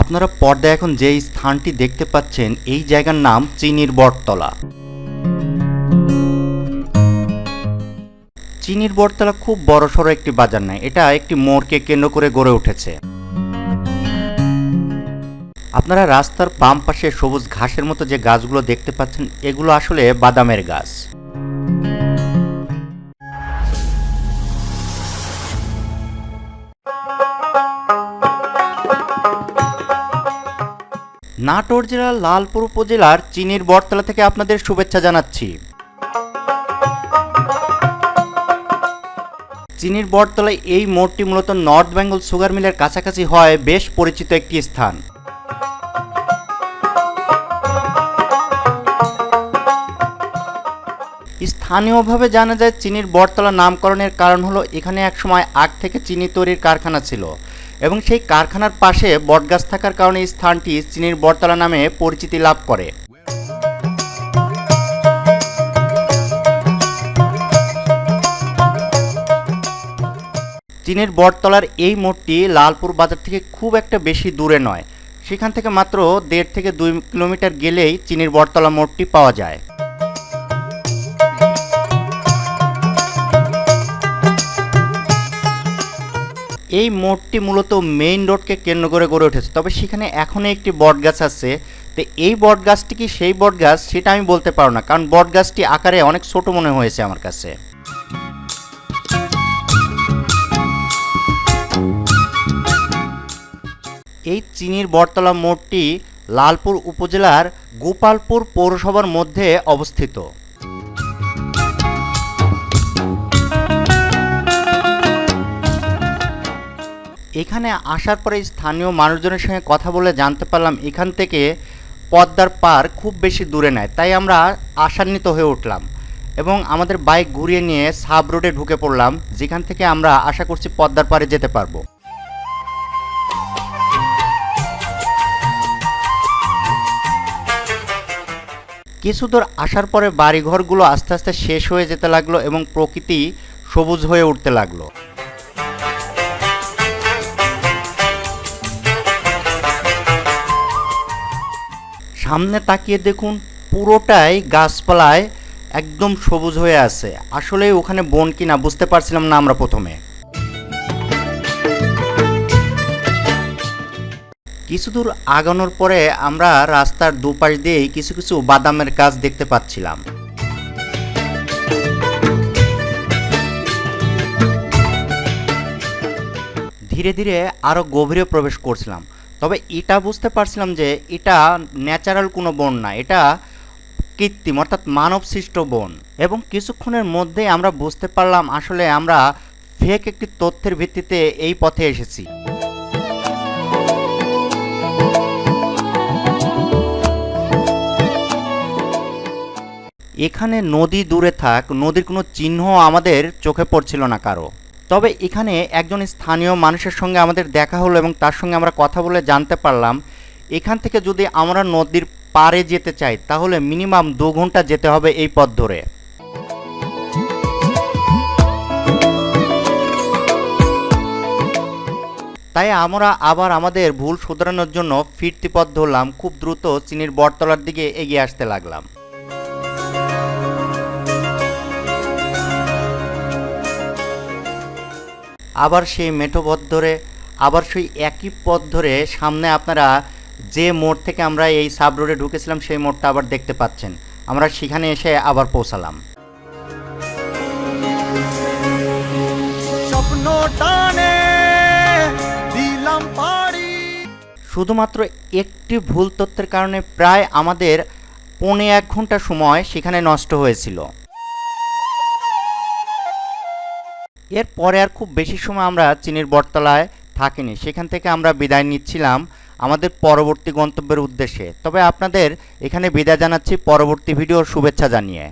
আপনারা পর্দায় এখন যে স্থানটি দেখতে পাচ্ছেন, এই জায়গার নাম চিনির বটতলা। চিনির বটতলা খুব বড়সড় একটি বাজার নয়, এটা একটি মোড়কে কেন্দ্র করে গড়ে উঠেছে। আপনারা রাস্তার বাম পাশে সবুজ ঘাসের মতো যে গাছগুলো দেখতে পাচ্ছেন, এগুলো আসলে বাদামের গাছ। নাটোর জেলার লালপুর উপজেলার চিনির বটতলা থেকে আপনাদের শুভেচ্ছা জানাচ্ছি। চিনির বটতলায় এই মোড়টি মূলত নর্থ বেঙ্গল সুগার মিলের কাছাকাছি হয় বেশ পরিচিত একটি স্থান। স্থানীয়ভাবে জানা যায়, চিনির বটতলা নামকরণের কারণ হলো এখানে একসময় আগ থেকে চিনি তৈরির কারখানা ছিল। এবং সেই কারখানার পাশে বটগাছ থাকার কারণে এই স্থানটি চিনির বটতলা নামে পরিচিতি লাভ করে। চীনের বটতলার এই মোড়টি লালপুর বাজার থেকে খুব একটা বেশি দূরে নয়। সেখান থেকে মাত্র দেড় থেকে দুই কিলোমিটার গেলেই চীনের বটতলা মোড়টি পাওয়া যায়। এই মোড়টি মূলত মেইন রোডকে কেন্দ্র করে গড়ে উঠেছে। তবে সেখানে এখনও একটি বটগাছ আছে। তো এই বটগাছটি কি সেই বটগাছ? সেটা আমি বলতে পারব না। কারণ বটগাছটি আকারে অনেক ছোট মনে হয়েছে আমার কাছে। এই চিনির বটতলা মোড়টি লালপুর উপজেলার গোপালপুর পৌরসভার মধ্যে অবস্থিত। এখানে আসার পরে স্থানীয় মানুষজনের সঙ্গে কথা বলে জানতে পারলাম, এখান থেকে পদ্মার পার খুব বেশি দূরে নেয়, তাই আমরা আশান্বিত হয়ে উঠলাম এবং আমাদের বাইক ঘুরিয়ে নিয়ে সাব রোডে ঢুকে পড়লাম, যেখান থেকে আমরা আশা করছি পদ্মার পারে যেতে পারব। কিছু দূর আসার পরে বাড়িঘরগুলো আস্তে আস্তে শেষ হয়ে যেতে লাগল এবং প্রকৃতি সবুজ হয়ে উঠতে লাগল। সামনে তাকিয়ে দেখুন, পুরোটাই গাছপালায় একদম সবুজ হয়ে আছে। আসলে ওখানে বন কিনা বুঝতে পারছিলাম না আমরা প্রথমে। কিছু দূর আগানোর পরে আমরা রাস্তার দুপাশ দিয়েই কিছু কিছু বাদামের গাছ দেখতে পাচ্ছিলাম। ধীরে ধীরে আরও গভীরে প্রবেশ করছিলাম। তবে এটা বুঝতে পারছিলাম যে এটা ন্যাচারাল কোনো বন না, এটা কৃত্রিম, অর্থাৎ মানব সৃষ্ট বন। এবং কিছুক্ষণের মধ্যেই আমরা বুঝতে পারলাম আসলে আমরা ফেক একটি তথ্যের ভিত্তিতে এই পথে এসেছি। এখানে নদী দূরে থাক, নদীর কোনো চিহ্ন আমাদের চোখে পড়ছিল না কারও। তবে এখানে একজন স্থানীয় মানুষের সঙ্গে আমাদের দেখা হলো এবং তার সঙ্গে আমরা কথা বলে জানতে পারলাম। এখান থেকে যদি আমরা নদীর পারে যেতে চাই, তাহলে মিনিমাম দু ঘণ্টা যেতে হবে এই পথ ধরে। তাই আমরা আবার আমাদের ভুল শুধরানোর জন্য ফিরতি পথ ধরলাম। খুব দ্রুত চিনির বটতলার দিকে এগিয়ে আসতে লাগলাম। আবার সেই মেঠো পথ ধরে আবার সেই একই পথ ধরে সামনে আপনারা যে মোড় থেকে আমরা এই সাব রোডে ঢুকেছিলাম সেই মোড়টা আবার দেখতে পাচ্ছেন। আমরা সেখানে এসে আবার পৌঁছালাম। শুধুমাত্র একটি ভুল তথ্যের কারণে প্রায় আমাদের পৌনে এক ঘণ্টা সময় সেখানে নষ্ট হয়েছিল। এরপরে আর খুব বেশি সময় আমরা চিনির বটতলায় থাকিনি। সেখান থেকে আমরা বিদায় নিচ্ছিলাম আমাদের পরবর্তী গন্তব্যের উদ্দেশ্যে। তবে আপনাদের এখানে বিদায় জানাচ্ছি পরবর্তী ভিডিওর শুভেচ্ছা জানিয়ে।